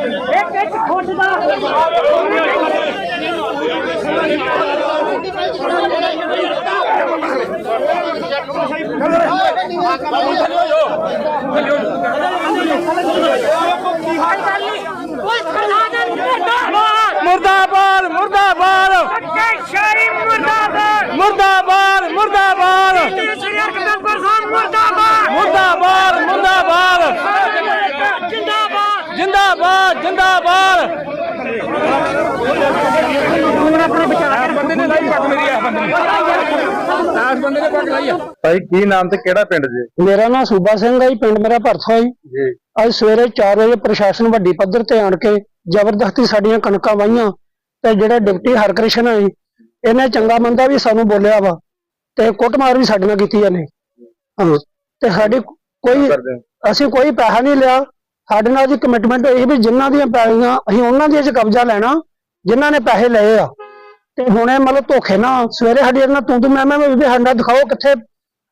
ਇੱਕ ਇੱਕ ਫੁੱਟ ਦਾ ਮੁਰਦਾਬਾਦ ਮੁਰਦਾਬਾਦ ਸ੍ਰੀ ਅਕਬਰ ਖਾਨ ਮੁਰਦਾਬਾਦ ਮੁਰਦਾਬਾਦ ਮੁਰਦਾਬਾਦ ਜਿੰਦਾਬਾਦ ਜਿੰਦਾਬਾਦ। ਜਿੰਦਾਬਾਦ ਬੰਦੇ ਨੇ ਲਾਈ ਪੱਗ ਮੇਰੀ ਆ ਬੰਦੇ ਨੇ ਆਸ ਬੰਦੇ ਨੇ ਪੱਗ ਲਾਈ ਆ ਭਾਈ ਕੀ ਨਾਮ ਤੇ ਕਿਹੜਾ ਪਿੰਡ ਜੀ? ਮੇਰਾ ਨਾਮ ਸੂਬਾ ਸਿੰਘ ਹੈ ਜੀ ਪਿੰਡ ਮੇਰਾ ਭਰਥਾ ਜੀ। ਜੀ। ਅੱਜ ਸਵੇਰੇ 4 ਵਜੇ ਪ੍ਰਸ਼ਾਸਨ ਵੱਡੀ ਪੱਧਰ ਤੇ ਆਣ ਕੇ ਜ਼ਬਰਦਸਤੀ ਸਾਡੀਆਂ ਕਣਕਾਂ ਵਾਹੀਆਂ ਤੇ ਜਿਹੜਾ ਡਿਪਟੀ ਹਰਕ੍ਰਿਸ਼ਨ ਹੈ ਜੀ, ਇਹਨੇ ਚੰਗਾ ਮੰਦਾ ਵੀ ਸਾਨੂੰ ਬੋਲਿਆ ਵਾ ਤੇ ਕੁੱਟਮਾਰ ਵੀ ਸਾਡੇ ਨਾਲ ਕੀਤੀ ਇਹਨੇ। ਹਾਂ ਤੇ ਸਾਡੀ ਕੋਈ? ਅਸੀਂ ਕੋਈ ਪੈਸਾ ਨਹੀਂ ਲਿਆ ਸਾਡੇ ਨਾਲ ਦੀ ਕਮਿਟਮੈਂਟ ਹੋਈ ਵੀ ਜਿਨ੍ਹਾਂ ਦੀਆਂ ਪੈਲੀਆਂ ਅਸੀਂ ਉਹਨਾਂ ਦੇ 'ਚ ਕਬਜ਼ਾ ਲੈਣਾ ਜਿਨ੍ਹਾਂ ਨੇ ਪੈਸੇ ਲਏ ਆ। ਤੇ ਹੁਣ ਮਤਲਬ ਧੋਖੇ ਨਾਲ ਸਵੇਰੇ ਸਾਡੀ ਇਹਨਾਂ ਤੂੰ ਤੂੰ ਮੈਂ ਮੈਂ ਵੀ ਸਾਡਾ ਦਿਖਾਓ ਕਿੱਥੇ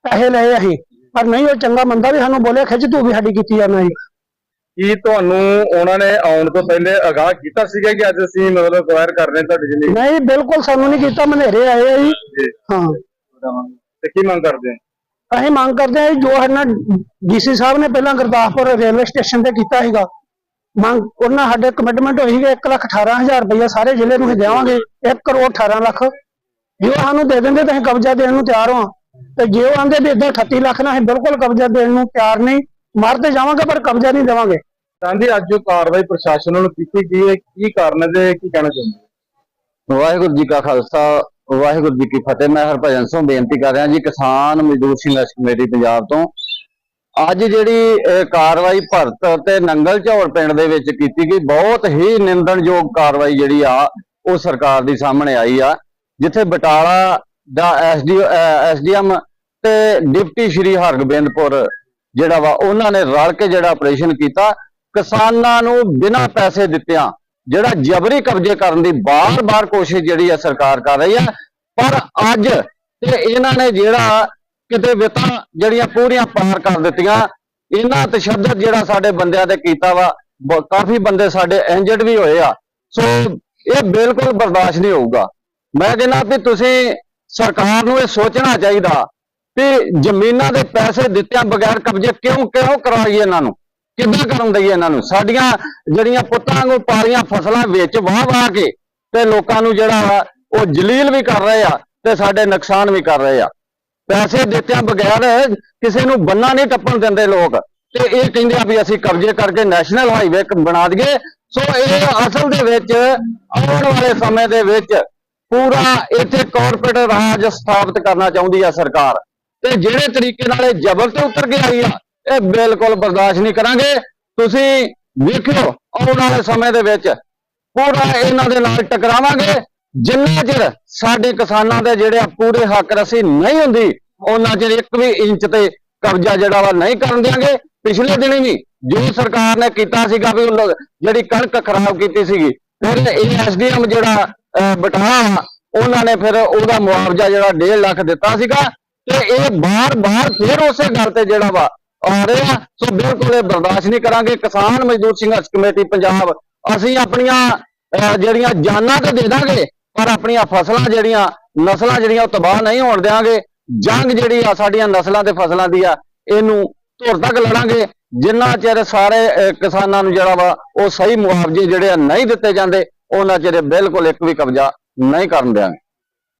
ਪੈਸੇ ਲਏ ਅਸੀਂ। ਪਰ ਨਹੀਂ ਉਹ ਚੰਗਾ ਮੰਦਾ ਵੀ ਸਾਨੂੰ ਬੋਲਿਆ ਖਿੱਚ ਤੂੰ ਵੀ ਸਾਡੀ ਕੀਤੀ ਜਾਂਦਾ ਜੀ ਕੀ ਤੁਹਾਨੂੰ ਉਹਨਾਂ ਨੇ ਆਉਣ ਤੋਂ ਪਹਿਲੇ ਅਗਾਹ ਕੀਤਾ ਸੀਗਾ ਕਿ ਅੱਜ ਅਸੀਂ ਮਤਲਬ ਅਕਵਾਇਰ ਕਰ ਰਹੇ ਤੁਹਾਡੀ ਜ਼ਮੀਨ ਨਹੀਂ ਬਿਲਕੁਲ ਸਾਨੂੰ ਨਹੀਂ ਕੀਤਾ ਮਨੇਰੇ ਆਏ ਆ ਜੀ। ਜੀ ਹਾਂ। ਤੇ ਕੀ ਮੰਗ ਕਰਦੇ ਹੋ? ਅਸੀਂ ਮੰਗ ਕਰਦੇ ਹਾਂ ਜੀ, ਨਾਲ ਡੀਸੀ ਸਾਹਿਬ ਨੇ ਪਹਿਲਾਂ ਗੁਰਦਾਸਪੁਰ ਰੇਲਵੇ ਸਟੇਸ਼ਨ ਤੇ ਕੀਤਾ ਸੀਗਾ ਮੰਗ ਉਹਨਾਂ ਸਾਡੇ ਕਮਿਟਮੈਂਟ ਹੋਈ ਹੈ 1 ਲੱਖ 18000 ਰੁਪਇਆ ਸਾਰੇ ਜ਼ਿਲ੍ਹੇ ਨੂੰ ਦੇਵਾਂਗੇ 1 ਕਰੋੜ 18 ਲੱਖ। ਜੇ ਉਹ ਸਾਨੂੰ ਦੇ ਦਿੰਦੇ ਤਾਂ ਅਸੀਂ ਕਬਜ਼ਾ ਦੇਣ ਨੂੰ ਤਿਆਰ ਹਾਂ। ਤੇ ਜੇ ਉਹ ਆਂਦੇ ਵੀ ਇਦਾਂ 38 ਲੱਖ ਨਾਲ ਅਸੀਂ ਬਿਲਕੁਲ ਕਬਜ਼ਾ ਦੇਣ ਨੂੰ ਤਿਆਰ ਨਹੀਂ ਮਰ ਤੇ ਜਾਵਾਂਗੇ ਪਰ ਕਬਜ਼ਾ ਨਹੀਂ ਦੇਵਾਂਗੇ। ਜੀ ਅੱਜ ਜੋ ਕਾਰਵਾਈ ਪ੍ਰਸ਼ਾਸਨ ਵੱਲੋਂ ਕੀਤੀ ਗਈ ਹੈ ਕੀ ਕਾਰਨ ਹੈ ਤੇ ਕੀ ਕਹਿਣਾ ਚਾਹੁੰਦੇ ਹੋ? ਵਾਹਿਗੁਰੂ ਜੀ ਕਾ ਖਾਲਸਾ ਵਾਹਿਗੁਰੂ ਜੀ ਕੀ ਫਤਿਹ। ਮੈਂ ਹਰਭਜਨ ਸਿੰਘ ਬੇਨਤੀ ਕਰ ਰਿਹਾ ਜੀ, ਕਿਸਾਨ ਮਜ਼ਦੂਰ ਸੰਘਰਸ਼ ਕਮੇਟੀ ਪੰਜਾਬ ਤੋਂ। ਅੱਜ ਜਿਹੜੀ ਕਾਰਵਾਈ ਭਰਤ ਤੇ ਨੰਗਲ ਝੌੜ ਪਿੰਡ ਦੇ ਵਿੱਚ ਕੀਤੀ ਗਈ, ਬਹੁਤ ਹੀ ਨਿੰਦਣਯੋਗ ਕਾਰਵਾਈ ਜਿਹੜੀ ਆ, ਉਹ ਸਰਕਾਰ ਦੀ ਸਾਹਮਣੇ ਆਈ ਆ, ਜਿੱਥੇ ਬਟਾਲਾ ਦਾ ਐਸਡੀ ਐਸਡੀਐਮ ਤੇ ਡਿਪਟੀ ਸ਼੍ਰੀ ਹਰਗੋਬਿੰਦਪੁਰ ਜਿਹੜਾ ਵਾ, ਉਹਨਾਂ ਨੇ ਰਲ ਕੇ ਜਿਹੜਾ ਆਪਰੇਸ਼ਨ ਕੀਤਾ। ਕਿਸਾਨਾਂ ਨੂੰ ਬਿਨਾਂ ਪੈਸੇ ਦਿੱਤਿਆਂ ਜਿਹੜਾ ਜਬਰੀ ਕਬਜ਼ੇ ਕਰਨ ਦੀ ਬਾਰ-ਬਾਰ ਕੋਸ਼ਿਸ਼ ਜਿਹੜੀ ਆ ਸਰਕਾਰ ਕਰ ਰਹੀ ਆ, ਪਰ ਅੱਜ ਤੇ ਇਹਨਾਂ ਨੇ ਜਿਹੜਾ ਕਿਤੇ ਵਿਤਾਂ ਜਿਹੜੀਆਂ ਪੂਰੀਆਂ ਪਾਰ ਕਰ ਦਿੱਤੀਆਂ, ਇਹਨਾਂ ਤਸ਼ੱਦਦ ਜਿਹੜਾ ਸਾਡੇ ਬੰਦਿਆਂ ਤੇ ਕੀਤਾ ਵਾ ਕਾਫੀ ਬੰਦੇ ਸਾਡੇ ਇੰਜਰਡ ਵੀ ਹੋਏ ਆ। ਸੋ ਇਹ ਬਿਲਕੁਲ ਬਰਦਾਸ਼ਤ ਨਹੀਂ ਹੋਊਗਾ। ਮੈਂ ਕਹਿੰਦਾ ਵੀ ਤੁਸੀਂ ਸਰਕਾਰ ਨੂੰ ਇਹ ਸੋਚਣਾ ਚਾਹੀਦਾ ਵੀ ਜ਼ਮੀਨਾਂ ਦੇ ਪੈਸੇ ਦਿੱਤਿਆਂ ਬਗੈਰ ਕਬਜ਼ੇ ਕਿਉਂ ਕਿਉਂ ਕਰਾਈਏ ਇਹਨਾਂ ਨੂੰ? ਕਿੱਦਾਂ ਕਰਨ ਦਈਏ ਇਹਨਾਂ ਨੂੰ? ਸਾਡੀਆਂ ਜਿਹੜੀਆਂ ਪੁੱਤਾਂ ਵਾਂਗੂ ਪਾਲੀਆਂ ਫਸਲਾਂ ਵਿੱਚ ਵਾਹ ਵਾਹ ਕੇ ਤੇ ਲੋਕਾਂ ਨੂੰ ਜਿਹੜਾ ਉਹ ਜਲੀਲ ਵੀ ਕਰ ਰਹੇ ਆ ਤੇ ਸਾਡੇ ਨੁਕਸਾਨ ਵੀ ਕਰ ਰਹੇ ਆ। ਪੈਸੇ ਦਿੱਤਿਆਂ ਬਗੈਰ ਕਿਸੇ ਨੂੰ ਬੰਨਾ ਨਹੀਂ ਟੱਪਣ ਦਿੰਦੇ ਲੋਕ। ਤੇ ਇਹ ਕਹਿੰਦੇ ਆ ਵੀ ਅਸੀਂ ਕਬਜ਼ੇ ਕਰਕੇ ਨੈਸ਼ਨਲ ਹਾਈਵੇ ਬਣਾ ਦਈਏ। ਸੋ ਇਹ ਅਸਲ ਦੇ ਵਿੱਚ ਆਉਣ ਵਾਲੇ ਸਮੇਂ ਦੇ ਵਿੱਚ ਪੂਰਾ ਇੱਥੇ ਕਾਰਪੋਰੇਟ ਰਾਜ ਸਥਾਪਿਤ ਕਰਨਾ ਚਾਹੁੰਦੀ ਆ ਸਰਕਾਰ। ਤੇ ਜਿਹੜੇ ਤਰੀਕੇ ਨਾਲ ਇਹ ਜ਼ਬਰ ਤੇ ਉਤਰ ਕੇ ਆਈ ਆ ਇਹ ਬਿਲਕੁਲ ਬਰਦਾਸ਼ਤ ਨਹੀਂ ਕਰਾਂਗੇ। ਤੁਸੀਂ ਵੇਖਿਓ ਆਉਣ ਵਾਲੇ ਸਮੇਂ ਦੇ ਵਿੱਚ ਪੂਰਾ ਇਹਨਾਂ ਦੇ ਨਾਲ ਟਕਰਾਵਾਂਗੇ। ਜਿੰਨਾ ਚਿਰ ਸਾਡੇ ਕਿਸਾਨਾਂ ਦੇ ਜਿਹੜੇ ਪੂਰੇ ਹੱਕ ਰਸੀ ਨਹੀਂ ਹੁੰਦੀ ਉਹਨਾਂ ਚਿਰ ਇੱਕ ਵੀ ਇੰਚ ਤੇ ਕਬਜ਼ਾ ਜਿਹੜਾ ਵਾ ਨਹੀਂ ਕਰਨ ਦਿਆਂਗੇ। ਪਿਛਲੇ ਦਿਨੀ ਵੀ ਜੋ ਸਰਕਾਰ ਨੇ ਕੀਤਾ ਸੀਗਾ ਵੀ ਜਿਹੜੀ ਕਣਕ ਖਰਾਬ ਕੀਤੀ ਸੀਗੀ ਫਿਰ ਇਹ ਐਸਡੀਐਮ ਜਿਹੜਾ ਅਹ, ਬਟਾਲਾ ਉਹਨਾਂ ਨੇ ਫਿਰ ਉਹਦਾ ਮੁਆਵਜ਼ਾ ਜਿਹੜਾ 1.5 ਲੱਖ ਦਿੱਤਾ ਸੀਗਾ। ਤੇ ਇਹ ਬਾਰ-ਬਾਰ ਫਿਰ ਉਸੇ ਗੱਲ ਤੇ ਜਿਹੜਾ ਵਾ ਆ ਰਹੇ ਆ, ਸੋ ਬਿਲਕੁਲ ਇਹ ਬਰਦਾਸ਼ਤ ਨਹੀਂ ਕਰਾਂਗੇ। ਕਿਸਾਨ ਮਜ਼ਦੂਰ ਸੰਘਰਸ਼ ਕਮੇਟੀ ਪੰਜਾਬ, ਅਸੀਂ ਆਪਣੀਆਂ ਜਿਹੜੀਆਂ ਜਾਨਾਂ ਤੇ ਦੇ ਦਾਂਗੇ, ਪਰ ਆਪਣੀਆਂ ਫਸਲਾਂ ਜਿਹੜੀਆਂ, ਨਸਲਾਂ ਜਿਹੜੀਆਂ ਉਹ ਤਬਾਹ ਨਹੀਂ ਹੋਣ ਦੇਵਾਂਗੇ ਜੰਗ ਜਿਹੜੀ ਆ ਸਾਡੀਆਂ ਨਸਲਾਂ ਤੇ ਫਸਲਾਂ ਦੀ ਆ, ਇਹਨੂੰ ਧੁਰ ਤੱਕ ਲੜਾਂਗੇ। ਜਿੰਨਾ ਚਿਰ ਸਾਰੇ ਕਿਸਾਨਾਂ ਨੂੰ ਜਿਹੜਾ ਵਾ, ਉਹ ਸਹੀ ਮੁਆਵਜ਼ੇ ਜਿਹੜੇ ਆ ਨਹੀਂ ਦਿੱਤੇ ਜਾਂਦੇ, ਉਹਨਾਂ ਚਿਰ ਬਿਲਕੁਲ ਇੱਕ ਵੀ ਕਬਜ਼ਾ ਨਹੀਂ ਕਰਨ ਦੇਵਾਂਗੇ